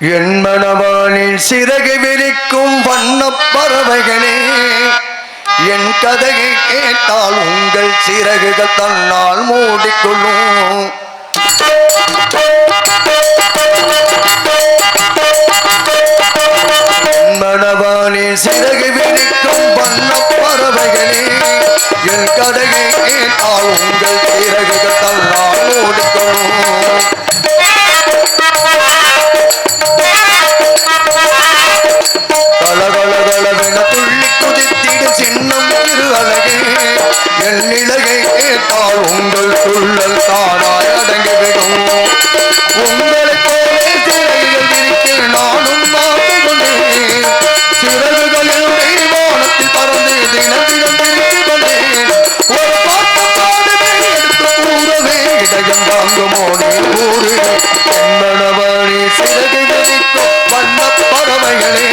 எண்மணவானில் சிறகு விரிக்கும் வண்ணப் பறவைகளே என் கதையை கேட்டால் உங்கள் சிறகுகள் தன்னால் மூடிக்கொள்ளும். என் சிறகு விரிக்கும் வண்ணப் பறவைகளே என் கதையை கேட்டால் உங்கள் உங்கள் தானாய் அடங்கிவிடும். உங்களைப் போலே சிறைகள் விரிக்க நானும் நாட்டு கொண்டேன் சிறகுகளில் வானத்தில் பறந்து தினம் தினம் ஒரு பாட்டு பாடுவே எடுத்து கூறவே இதயம் நீ கூறு சிறகு பறவைகளே.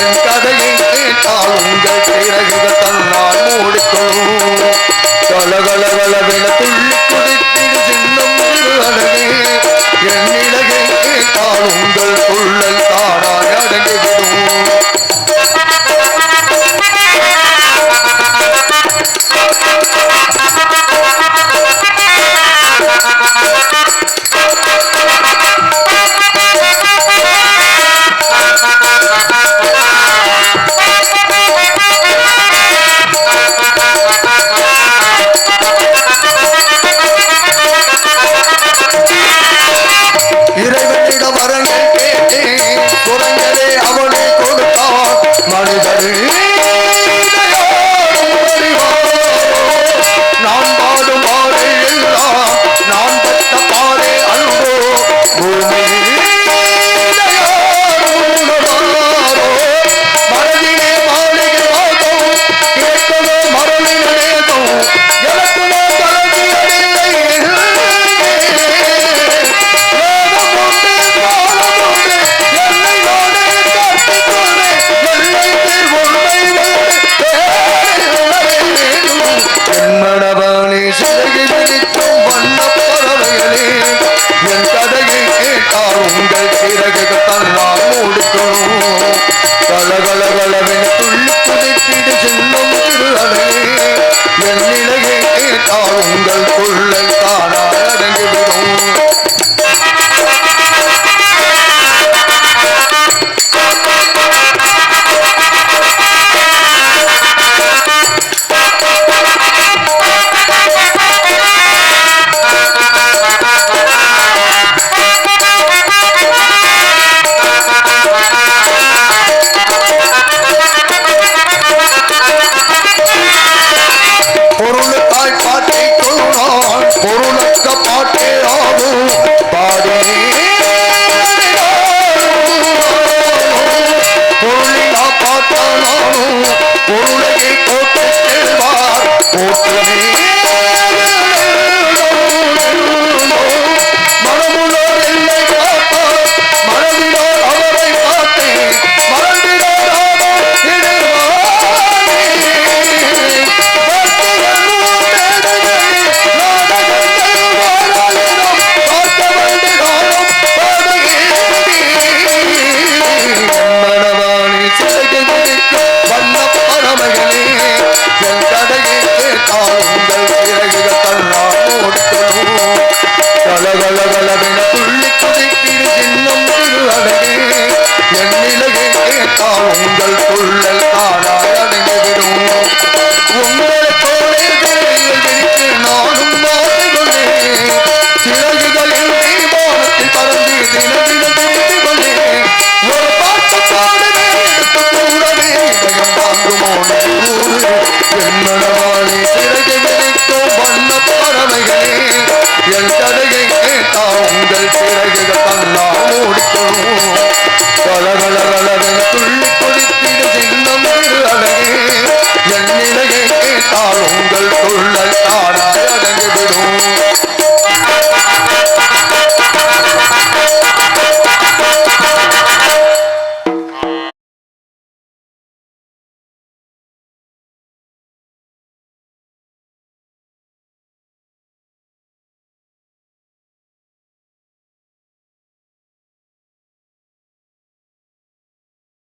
என் கதையை கேட்டால் உங்கள் சிறகுகள் தன்னால் மூடிக்கொள்ளும். கலகலகலவென கொடுத்தான் கலகலகலவென துள்ளி குதித்திடு செல்லும் திரு করুণাকে করুণাকে கூறு. என் மனவாளி சிறகு விரிக்கும் வண்ணப் பறவைகளே, என் கதையை கேட்டால் உங்கள் சிறகுகள் தன்னால் மூடிக்கொள்ளும் துள்ளி குதித்திடு